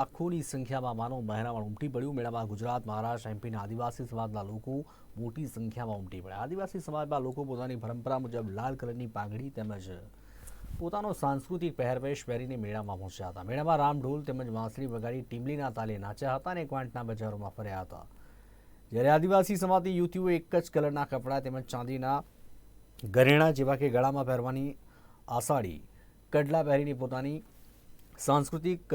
લાખોની સંખ્યામાં માનવ મહેરામણ ઉમટી પડ્યું. મેળામાં ગુજરાત, મહારાષ્ટ્ર, એમપીના આદિવાસી સમાજના લોકો મોટી સંખ્યામાં ઉમટી પડ્યા. આદિવાસી સમાજમાં લોકો પોતાની પરંપરા મુજબ લાલ કલરની પાઘડી તેમજ પોતાનો સાંસ્કૃતિક પહેરવેશ પહેરીને મેળામાં પહોંચ્યા હતા. મેળામાં રામઢોલ તેમજ વાંસળી વગાડી ટીમલીના તાલે નાચ્યા હતા અને ક્વાંટના બજારોમાં ફર્યા હતા. જ્યારે આદિવાસી સમાજની યુવતીઓ એક જ કલરના કપડાં તેમજ ચાંદીના ઘરેણાં જેવા કે ગળામાં પહેરવાની આસાડી, કડલા પહેરીને પોતાની સાંસ્કૃતિક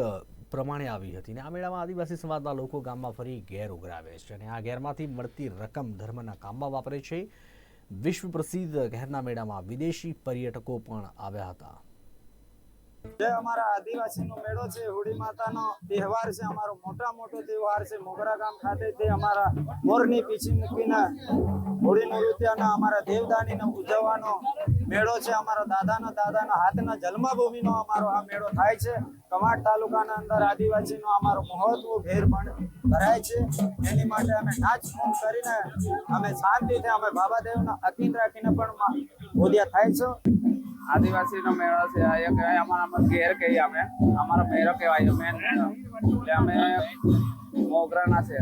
પ્રમાણે આવી હતી ને આ મેળામાં આદિવાસી સમાજના લોકો ગામમાં ફરી ઘેર ઉઘરાવે છે અને આ ઘેરમાંથી મળતી રકમ ધર્મના કામમાં વાપરે છે. વિશ્વ પ્રસિદ્ધ ઘેરના મેળામાં વિદેશી પર્યટકો પણ આવ્યા હતા. જે અમારા આદિવાસીનો મેળો છે, હોળી માતાનો તહેવાર છે, અમારો મોટા મોટો તહેવાર છે. મોગરા ગામ ખાતેથી અમારા મોરની પીછી મૂકીને હોળી નૃત્યના અમારા દેવદાનીને ઉજવવાનો મેળો છે. અમારા દાદાના દાદાના હાથના જન્મભૂમિનો અમારો આ મેળો થાય છે. કમાડ તાલુકાના અંદર આદિવાસીનો અમારો મહત્વ ઘેર પણ ભરાય છે. એની માટે અમે નાચ ફોન કરીને અમે શાંતિથી અમે બાબાદેવના અકીન રાખીને પણ બોધ્યા થાય છે. આદિવાસી નો મેળો છે. આ કહેવાય અમારા ઘેર કહીએ અમે. અમારો મેળો કહેવાય મેન એટલે અમે મોગરાના છે.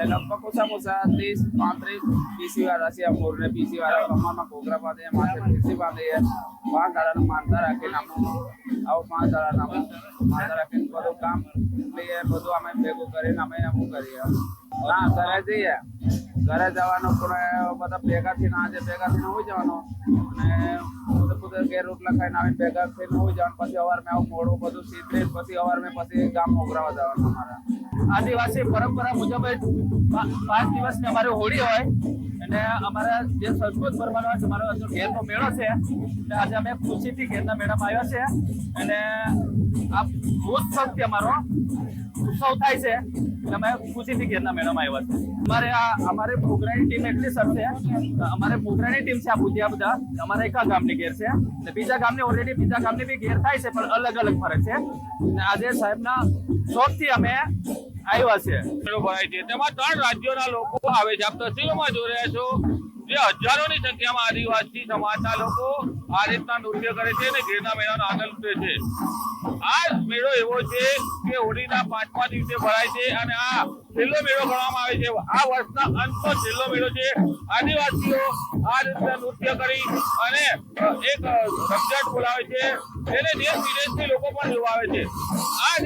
એટલે લગભગ ઓછા ઓછા ત્રીસ, પાંત્રીસ પીસી વાળા છે મોરને પીસી વાળા. કમરમાં ઘોઘરા બાંધે માથે પીસી બાંધીએ પાંચ દાડાનું માનતા રાખીને અમે આવું પાંચ દાડાના માનતા રાખીને બધું કામ લઈએ, બધું અમે ભેગું કરીને અમે એવું કરીએ. ના, ઘરે જઈએ. ઘરે જવાનું પણ બધા ભેગા થઈને, આજે ભેગા થઈને હોઈ જવાનો. અને પોતે પોતે ઘેર રોટલા ખાઈને આવીને ભેગા થઈને હોઈ જવાનું. પછી અવાર મેં આવું મોડું બધું સીધે, પછી અવાર મેં પછી ગામ મોગરાવા જવાનું અમારા. આદિવાસી પરંપરા મુજબ પાંચ દિવસની અમારી હોળી હોય. અને અમારા જે સંસ્કૃત પરમાનો અમારો ઘેરનો મેળો છે. આજે અમે ખુશીથી ઘેરના મેળામાં આવ્યા છે. અને આ ઉત્સવથી અમારો ઉત્સવ થાય છે. અમે ખુશીથી ઘેરના મેળામાં આવ્યા છે. અમારે આ, અમારે મોગરાની ટીમ એટલી સર છે. અમારે મોગરાની ટીમ છે આ બુદ્ધિયા બધા. અમારા એકા ગામની ઘેર છે. અને બીજા ગામની ઓલરેડી બીજા ગામની બી ઘેર થાય છે, પણ અલગ અલગ ફરક છે. અને આજે સાહેબના શોખથી અમે આવ્યા છે. ભરાય છે? તેમાં ત્રણ રાજ્યોના લોકો આવે છે. આપ તસવીરોમાં જોઈ રહ્યા છો જે હજારોની સંખ્યામાં આદિવાસી સમાજના લોકો આ રીતના નૃત્ય કરે છે અને ગીરના મેળાનો આનંદ લે છે. આ મેળો એવો છે કે હોળીના પાંચમા દિવસે ભરાય છે અને આ છેલ્લો મેળો ગણવામાં આવે છે. આ વર્ષના અંતનો છેલ્લો મેળો છે. આદિવાસીઓ આ રીતના નૃત્ય કરી અને એક અ, બોલાવે છે. તેને દેશ વિદેશથી લોકો પણ જોવા આવે છે. આ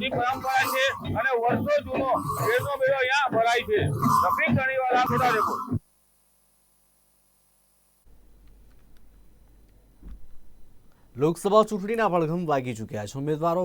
આદિવાસીની પરંપરા છે અને વર્ષો જૂનો ઘેરનો મેળો અહીંયા ભરાય છે. રફીક થોડા રેકો લોકસભા ચૂંટણીના પડઘમ વાગી ચૂક્યા છે. ઉમેદવારો